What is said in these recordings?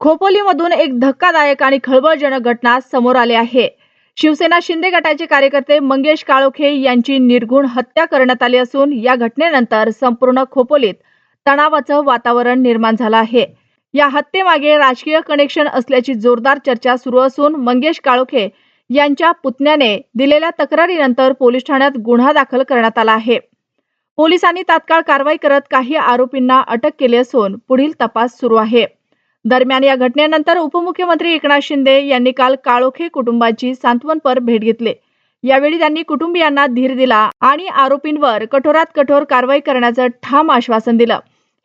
खोपोलीमधून एक धक्कादायक आणि खळबळजनक घटना समोर आली आहे. शिवसेना शिंदे गटाचे कार्यकर्ते मंगेश काळोखे यांची निर्घुण हत्या करण्यात आली असून या घटनेनंतर संपूर्ण खोपोलीत तणावाचं वातावरण निर्माण झालं आहे. या हत्येमागे राजकीय कनेक्शन असल्याची जोरदार चर्चा सुरू असून मंगेश काळोखे यांच्या पुतण्याने दिलेल्या तक्रारीनंतर पोलीस ठाण्यात गुन्हा दाखल करण्यात आला आहे. पोलिसांनी तात्काळ कारवाई करत काही आरोपींना अटक केली असून पुढील तपास सुरू आहे. दरम्यान या घटनेनंतर उपमुख्यमंत्री एकनाथ शिंदे यांनी काल काळोखे कुटुंबाची सांत्वनपर भेट घेतली. यावेळी त्यांनी कुटुंबियांना धीर दिला आणि आरोपींवर कठोरात कठोर कारवाई करण्याचं ठाम आश्वासन दिलं.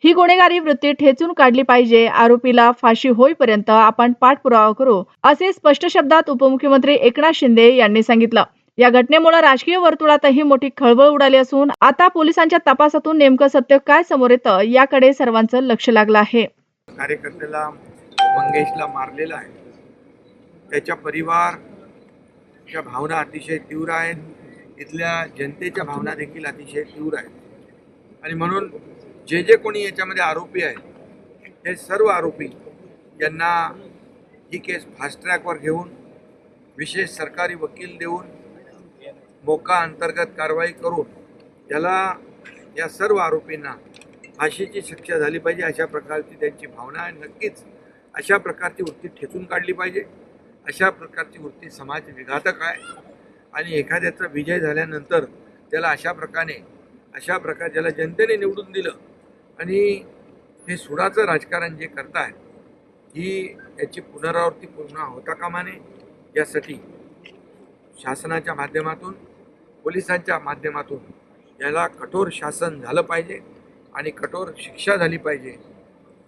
ही गुन्हेगारी वृत्ती ठेचून काढली पाहिजे आरोपीला फाशी होईपर्यंत आपण पाठपुरावा करू असे स्पष्ट शब्दात उपमुख्यमंत्री एकनाथ शिंदे यांनी सांगितलं. या घटनेमुळे राजकीय वर्तुळातही मोठी खळबळ उडाली असून आता पोलिसांच्या तपासातून नेमकं सत्य काय समोर येतं याकडे सर्वांचं लक्ष लागलं आहे. कार्यकर्त्याला मंगेशला मारलेला आहे. त्याच्या परिवारच्या भावना अतिशय तीव्र आहेत. इथल्या जनतेच्या भावना देखील अतिशय तीव्र आहेत. आणि म्हणून जे जे कोणी याच्यामध्ये आरोपी आहेत हे सर्व आरोपी यांना ही केस फास्ट ट्रॅकवर घेऊन विशेष सरकारी वकील देऊन मोका अंतर्गत कारवाई करून त्याला या सर्व आरोपींना फाशीची शिक्षा झाली पाहिजे अशा प्रकारची त्यांची भावना आहे. नक्कीच अशा प्रकारची वृत्ती ठेचून काढली पाहिजे. अशा प्रकारची वृत्ती समाज विघातक आहे. आणि एखाद्याचा विजय झाल्यानंतर त्याला अशा प्रकारे अशा प्रकारे ज्याला जनतेने निवडून दिलं आणि हे सुडाचं राजकारण जे करताय ही याची पुनरावृत्ती पूर्ण होता कामा नये. यासाठी शासनाच्या माध्यमातून पोलिसांच्या माध्यमातून याला कठोर शासन झालं पाहिजे. आणि कठोर शिक्षा झाली पाहिजे.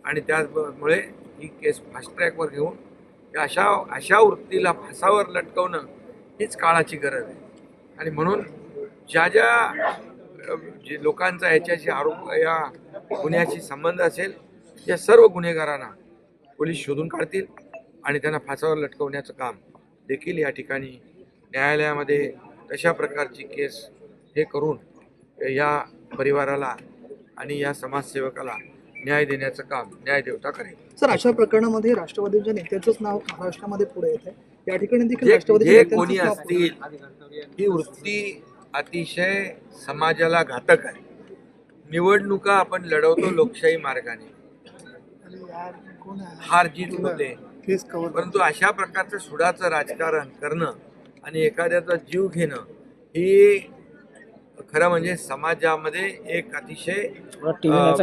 आणि त्याचमुळे ही केस फास्ट ट्रॅकवर घेऊन या अशा अशा वृत्तीला फासावर लटकवणं हीच काळाची गरज आहे. आणि म्हणून ज्या ज्या जे लोकांचा याच्याशी आरोप या गुन्ह्याशी संबंध असेल या सर्व गुन्हेगारांना पोलीस शोधून काढतील आणि त्यांना फासावर लटकवण्याचं काम देखील या ठिकाणी न्यायालयामध्ये तशा प्रकारची केस हे करून या परिवाराला आणि या समाजसेवकाला न्याय देण्याचं काम न्यायदेवता करेल. सर अशा प्रकरणामध्ये राष्ट्रवादीच्या नेत्याचंच नाव महाराष्ट्रामध्ये पुढे येत आहे या ठिकाणी देखील जे राष्ट्रवादीच्या जे नेत्यांचंच कोणी असतील ही वृत्ती अतिशय समाजाला घातक आहे. निवडणुका आपण लढवतो लोकशाही मार्गाने. हार जीत होते. फेस कव्हर परंतु अशा प्रकारचं सुडाचं राजकारण करणं आणि एखाद्याचा जीव घेणं ही खरं म्हणजे समाजामध्ये एक अतिशय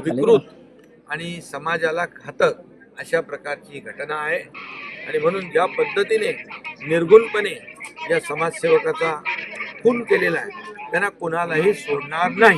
विकृत आणि समाजाला घातक अशा प्रकारची घटना आहे. आणि म्हणून ज्या पद्धतीने निर्गुणपणे या समाजसेवकाचा खून केलेला आहे त्यांना कोणालाही सोडणार नाही.